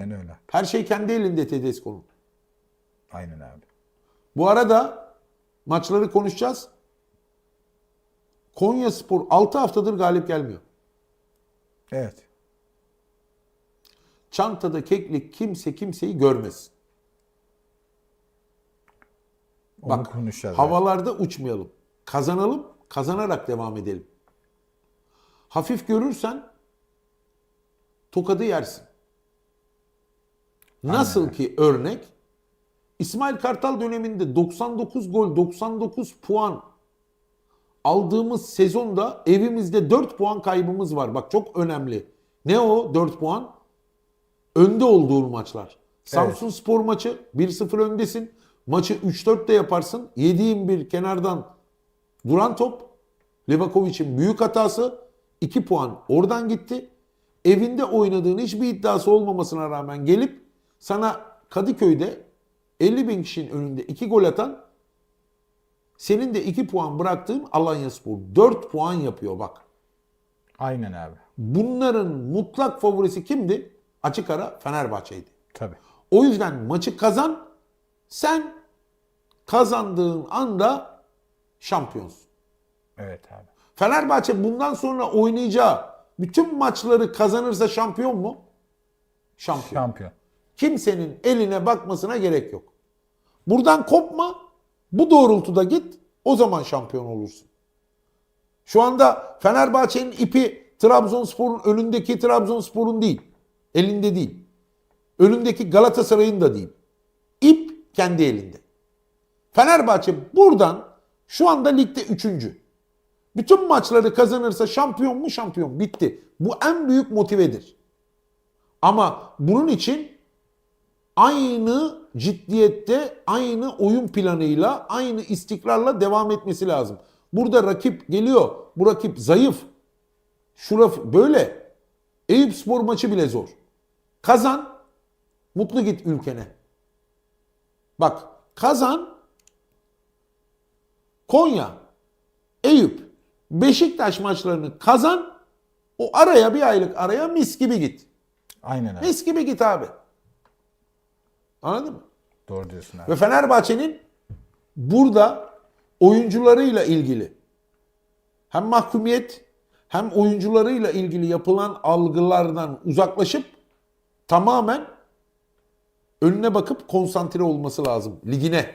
Aynen öyle. Her şey kendi elinde Tedesco'nun. Aynen abi. Bu arada maçları konuşacağız. Konya Spor 6 haftadır galip gelmiyor. Evet. Çantada keklik kimse kimseyi görmesin. Onu Bak, konuşacağız. Havalarda uçmayalım. Kazanalım, kazanarak devam edelim. Hafif görürsen tokadı yersin. Nasıl ki örnek İsmail Kartal döneminde 99 gol, 99 puan aldığımız sezonda evimizde 4 puan kaybımız var. Bak çok önemli. Ne o 4 puan? Önde olduğun maçlar. Samsun Spor maçı 1-0 öndesin. Maçı 3-4 de yaparsın. 7-21 kenardan duran top. Livakovic'in büyük hatası. 2 puan oradan gitti. Evinde oynadığın hiçbir iddiası olmamasına rağmen gelip sana Kadıköy'de 50 bin kişinin önünde 2 gol atan senin de 2 puan bıraktığın Alanya Spor 4 puan yapıyor bak. Aynen abi. Bunların mutlak favorisi kimdi? Açık ara Fenerbahçe'ydi. Tabii. O yüzden maçı kazan. Sen kazandığın anda şampiyonsun. Evet abi. Fenerbahçe bundan sonra oynayacağı bütün maçları kazanırsa şampiyon mu? Şampiyon. Şampiyon. Kimsenin eline bakmasına gerek yok. Buradan kopma. Bu doğrultuda git. O zaman şampiyon olursun. Şu anda Fenerbahçe'nin ipi Trabzonspor'un önündeki Trabzonspor'un değil. Elinde değil. Önündeki Galatasaray'ın da değil. İp kendi elinde. Fenerbahçe buradan şu anda ligde üçüncü. Bütün maçları kazanırsa şampiyon mu şampiyon bitti. Bu en büyük motivedir. Ama bunun için aynı ciddiyette, aynı oyun planıyla, aynı istikrarla devam etmesi lazım. Burada rakip geliyor. Bu rakip zayıf. Şura böyle. Eyüp Spor maçı bile zor. Kazan, mutlu git ülkene. Bak, kazan, Konya, Eyüp, Beşiktaş maçlarını kazan, o araya bir aylık araya mis gibi git. Aynen abi. Mis gibi git abi. Anladın mı? Doğru diyorsun abi. Ve Fenerbahçe'nin burada oyuncularıyla ilgili hem mahkumiyet hem oyuncularıyla ilgili yapılan algılardan uzaklaşıp tamamen önüne bakıp konsantre olması lazım ligine.